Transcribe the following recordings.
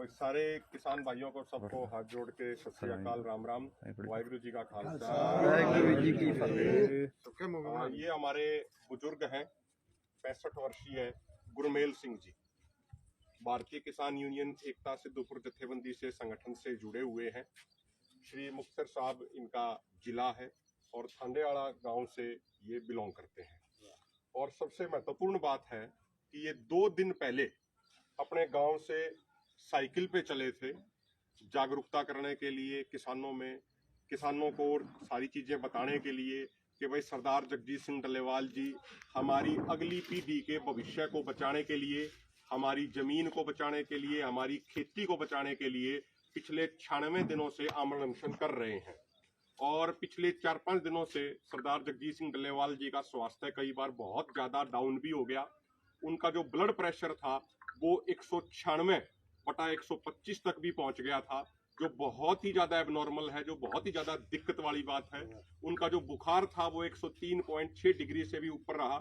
सारे किसान भाइयों को सबको हाथ जोड़ के सत श्री अकाल राम राम। वाहिगुरु जी का खालसा। वाहिगुरु जी की फतेह। हाँ, ये हमारे बुज़ुर्ग हैं पैंसठ वर्षीय गुरमेल सिंह जी। भारतीय किसान यूनियन एकता सिद्धपुर जत्थेबंदी से संगठन से जुड़े हुए हैं। श्री मुक्तसर साहब इनका जिला है और थांडेवाड़ा गाँव से ये बिलोंग करते हैं। और सबसे महत्वपूर्ण बात है कि ये दो दिन पहले अपने गाँव से साइकिल पे चले थे जागरूकता करने के लिए, किसानों में, किसानों को सारी चीज़ें बताने के लिए कि भाई सरदार जगजीत सिंह डल्लेवाल जी, हमारी अगली पीढ़ी के भविष्य को बचाने के लिए, हमारी ज़मीन को बचाने के लिए, हमारी खेती को बचाने के लिए पिछले छियानवे दिनों से आमरण कर रहे हैं। और पिछले चार पाँच दिनों से सरदार जगजीत सिंह डल्लेवाल जी का स्वास्थ्य कई बार बहुत ज़्यादा डाउन भी हो गया। उनका जो ब्लड प्रेशर था, वो एक सौ छियानवे बटा एक सौ पच्चीस तक भी पहुँच गया था, जो बहुत ही ज़्यादा एबनॉर्मल है, जो बहुत ही ज़्यादा दिक्कत वाली बात है। उनका जो बुखार था, वो 103.6 डिग्री से भी ऊपर रहा,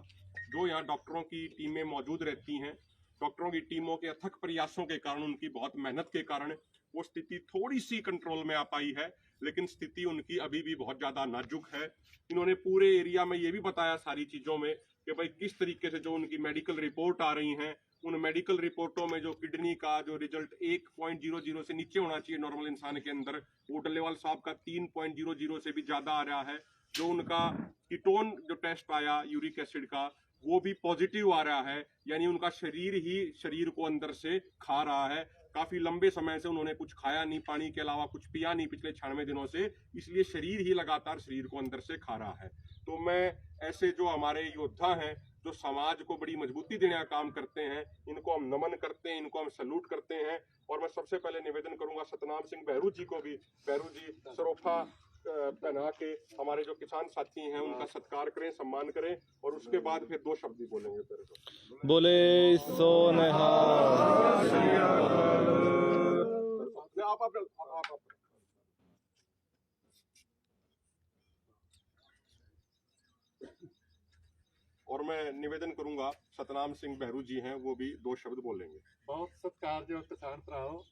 जो यहाँ डॉक्टरों की टीमें मौजूद रहती हैं। डॉक्टरों की टीमों के अथक प्रयासों के कारण, उनकी बहुत मेहनत के कारण, वो स्थिति थोड़ी सी कंट्रोल में आ पाई है, लेकिन स्थिति उनकी अभी भी बहुत ज़्यादा नाजुक है। इन्होंने पूरे एरिया में ये भी बताया सारी चीज़ों में कि भाई किस तरीके से जो उनकी मेडिकल रिपोर्ट आ रही हैं उन मेडिकल रिपोर्टों में जो किडनी का जो रिज़ल्ट 1.00 से नीचे होना चाहिए नॉर्मल इंसान के अंदर, वो डल्लेवाल साहब का 3.00 से भी ज़्यादा आ रहा है। जो उनका कीटोन जो टेस्ट आया यूरिक एसिड का, वो भी पॉजिटिव आ रहा है, यानी उनका शरीर ही शरीर को अंदर से खा रहा है। काफ़ी लंबे समय से उन्होंने कुछ खाया नहीं, पानी के अलावा कुछ पिया नहीं पिछले छियानवे दिनों से, इसलिए शरीर ही लगातार शरीर को अंदर से खा रहा है। तो मैं ऐसे जो हमारे योद्धा हैं जो समाज को बड़ी मजबूती देने का काम करते हैं इनको हम नमन करते हैं इनको हम सल्यूट करते हैं। और मैं सबसे पहले निवेदन करूँगा सतनाम सिंह बहरू जी को भी बहरू जी सरोफा पहना के हमारे जो किसान साथी हैं उनका सत्कार करें सम्मान करें और उसके बाद फिर दो शब्द ही बोलेंगे तेरे को। बोले सोनहार। आप आप आप, आप, आप। और मैं ਨਿਵੇਦਨ ਕਰੂੰਗਾ ਸਤਨਾਮ ਸਿੰਘ ਬਹਿਰੂ ਜੀ हैं वो भी दो शब्द बोलेंगे ਬਹੁਤ ਸਤਿਕਾਰਯੋਗ ਕਿਸਾਨ ਭਰਾਓ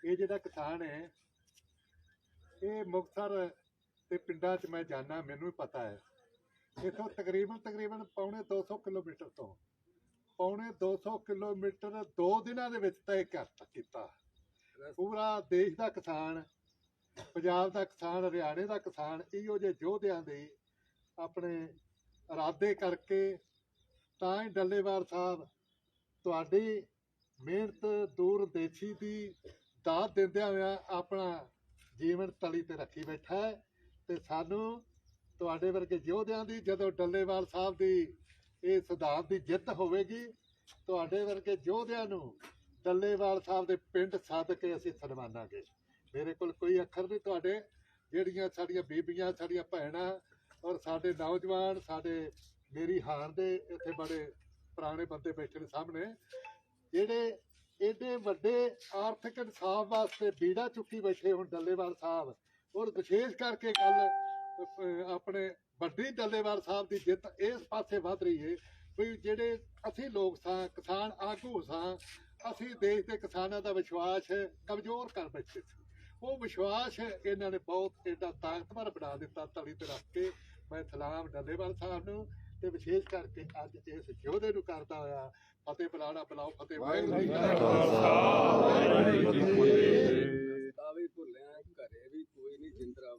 ਇਹ ਜਿਹੜਾ ਕਿਸਾਨ ਹੈ ਇਹ ਮੁਕਤਸਰ ਤੇ ਪਿੰਡਾਂ 'ਚ ਮੈਂ ਜਾਣਾ ਮੈਨੂੰ ਵੀ ਪਤਾ ਹੈ ਇਥੋਂ ਤਕਰੀਬਨ ਤਕਰੀਬਨ ਪੌਣੇ 200 ਕਿਲੋਮੀਟਰ ਤੋਂ ਪੌਣੇ 200 ਕਿਲੋਮੀਟਰ ਦੋ ਦਿਨਾਂ ਦੇ ਵਿੱਚ ਤੈਅ ਕਰ ਕੀਤਾ ਪੂਰਾ ਦੇਸ਼ ਦਾ ਕਿਸਾਨ ਪੰਜਾਬ ਦਾ ਕਿਸਾਨ ਹਰਿਆਣੇ ਦਾ ਕਿਸਾਨ ਇਹੋ ਜਿਹੇ ਯੋਧਿਆਂ ਦੇ ਆਪਣੇ ਇਰਾਦੇ ਕਰਕੇ ਤਾਂ ਹੀ ਡੱਲੇਵਾਲ ਸਾਹਿਬ ਤੁਹਾਡੀ ਮਿਹਨਤ ਦੂਰਦੇਸ਼ੀ ਦੀ ਦਾਤ ਦਿੰਦਿਆਂ ਹੋਇਆਂ ਆਪਣਾ ਜੀਵਨ ਤਲੀ ਤੇ ਰੱਖੀ ਬੈਠਾ ਹੈ ਤੇ ਸਾਨੂੰ ਤੁਹਾਡੇ ਵਰਗੇ ਯੋਧਿਆਂ ਦੀ ਜਦੋਂ ਡੱਲੇਵਾਲ ਸਾਹਿਬ ਦੀ ਇਹ ਸਿਧਾਂਤ ਦੀ ਜਿੱਤ ਹੋਵੇਗੀ, ਤੁਹਾਡੇ ਵਰਗੇ ਯੋਧਿਆਂ ਨੂੰ ਡੱਲੇਵਾਲ ਸਾਹਿਬ ਦੇ ਪਿੰਡ ਸੱਦ ਕੇ ਅਸੀਂ ਸਨਮਾਨਾਂਗੇ। ਮੇਰੇ ਕੋਲ ਕੋਈ ਅੱਖਰ ਨਹੀਂ, ਤੁਹਾਡੇ ਜਿਹੜੀਆਂ ਸਾਡੀਆਂ ਬੀਬੀਆਂ, ਸਾਡੀਆਂ ਭੈਣਾਂ ਔਰ ਸਾਡੇ ਨੌਜਵਾਨ, ਸਾਡੇ ਮੇਰੀ ਹਾਰ ਦੇ ਇੱਥੇ ਬੜੇ ਪੁਰਾਣੇ ਬੰਦੇ ਬੈਠੇ ਨੇ ਸਾਹਮਣੇ, ਜਿਹੜੇ ਏਡੇ ਵੱਡੇ ਆਰਥਿਕ ਇਨਸਾਫ ਵਾਸਤੇ ਬੀੜਾ ਚੁੱਕੀ ਬੈਠੇ ਹੁਣ ਡੱਲੇਵਾਲ ਸਾਹਿਬ। ਔਰ ਵਿਸ਼ੇਸ਼ ਕਰਕੇ ਗੱਲ ਆਪਣੇ ਵੱਡੀ ਡੱਲੇਵਾਲ ਸਾਹਿਬ ਦੀ ਜਿੱਤ ਇਸ ਪਾਸੇ ਵੱਧ ਰਹੀ ਹੈ ਵੀ ਜਿਹੜੇ ਅਸੀਂ ਲੋਕ ਸਾਂ, ਕਿਸਾਨ ਆਗੂ ਸਾਂ, ਅਸੀਂ ਦੇਸ਼ ਦੇ ਕਿਸਾਨਾਂ ਦਾ ਵਿਸ਼ਵਾਸ ਕਮਜ਼ੋਰ ਕਰ ਬੈਠੇ ਸੀ। ਉਹ ਵਿਸ਼ਵਾਸ ਇਹਨਾਂ ਨੇ ਬਹੁਤ ਏਡਾ ਤਾਕਤਵਰ ਬਣਾ ਦਿੱਤਾ ਤਲੀ ਤੇ ਰੱਖ ਕੇ ਮੈਂ ਸਲਾਮ ਡੱਲੇਵਾਲ ਸਾਹਿਬ ਨੂੰ ਤੇ ਵਿਸ਼ੇਸ਼ ਕਰਕੇ ਅੱਜ ਇਸ ਯੋਧੇ ਨੂੰ ਕਰਦਾ ਹੋਇਆ ਫਤਿਹ ਬਲਾੜਾ ਬਲਾਓ ਫਤਿਹ ਵਾਹਿਗੁਰੂ ਜੀ ਕਾ ਖਾਲਸਾ ਵਾਹਿਗੁਰੂ ਜੀ ਕੀ ਫਤਿਹ। ਵੀ ਭੁੱਲਿਆ ਘਰੇ ਵੀ ਕੋਈ ਨਹੀਂ ਜਿੰਦਰਾ